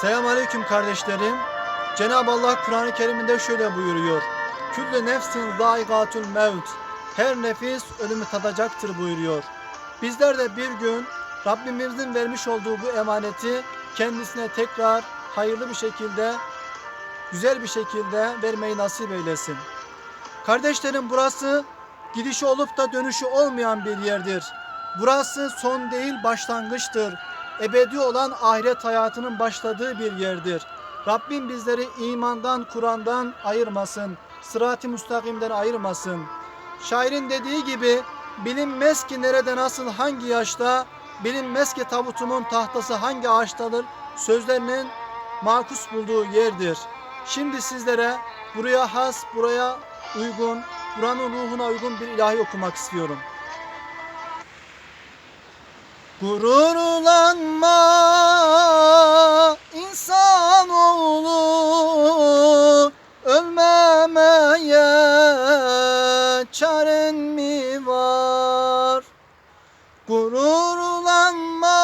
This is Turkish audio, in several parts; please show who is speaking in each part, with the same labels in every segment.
Speaker 1: Selamun Aleyküm kardeşlerim. Cenab-ı Allah Kur'an-ı Kerim'inde şöyle buyuruyor. Küllü nefsin zaigatül mevt. Her nefis ölümü tadacaktır buyuruyor. Bizler de bir gün Rabbimizin vermiş olduğu bu emaneti kendisine tekrar hayırlı bir şekilde, güzel bir şekilde vermeyi nasip eylesin. Kardeşlerim burası gidişi olup da dönüşü olmayan bir yerdir. Burası son değil başlangıçtır. Ebedi olan ahiret hayatının başladığı bir yerdir. Rabbim bizleri imandan, Kur'an'dan ayırmasın. Sırat-ı müstakimden ayırmasın. Şairin dediği gibi bilinmez ki nerede nasıl hangi yaşta, bilinmez ki tabutumun tahtası hangi ağaçtadır sözlerinin makus bulduğu yerdir. Şimdi sizlere buraya has, buraya uygun, buranın ruhuna uygun bir ilahi okumak istiyorum. Gururlanma insanoğlu ölmemeye çaren mi var? Gururlanma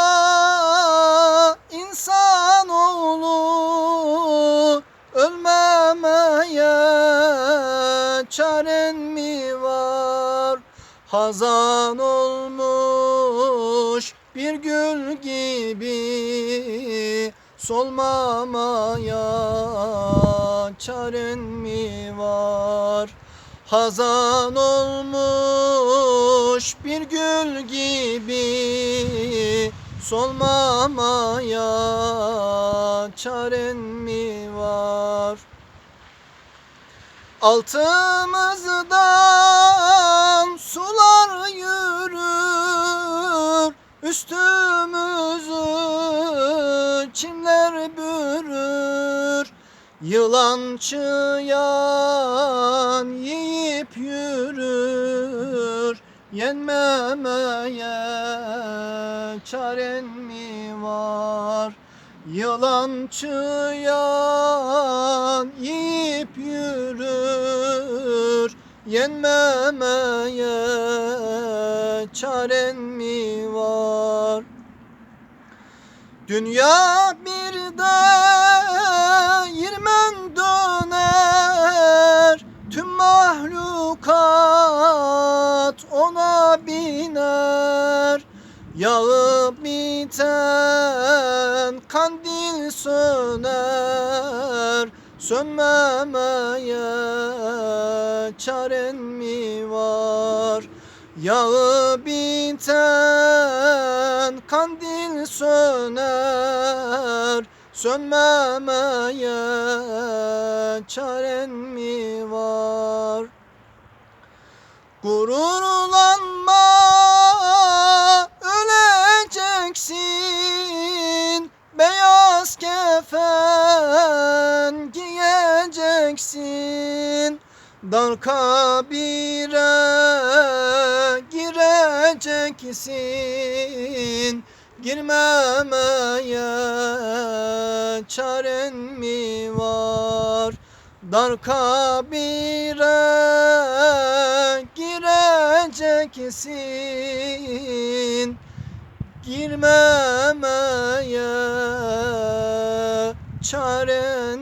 Speaker 1: insanoğlu ölmemeye çaren mi var? Hazan olmuş bir gül gibi solmamaya çaren mi var? Hazan olmuş bir gül gibi solmamaya çaren mi var? Altımızdan sular Üstümüzü çimler bürür Yılan çıyan yiyip yürür Yenmemeye çaren mi var? Yılan çıyan yiyip yürür Yenmemeye çaren mi var? Dünya bir değirmen döner. Tüm mahlukat ona biner. Yağı biten kandil söner. Sönmemeye çaren mi var? Yağı biten kandil söner Sönmemeye çaren mi var? Gururlanma öleceksin Beyaz kefen giyeceksin Dar kabire gireceksin Girmemeye çaren mi var? Dar kabire gireceksin Girmemeye çaren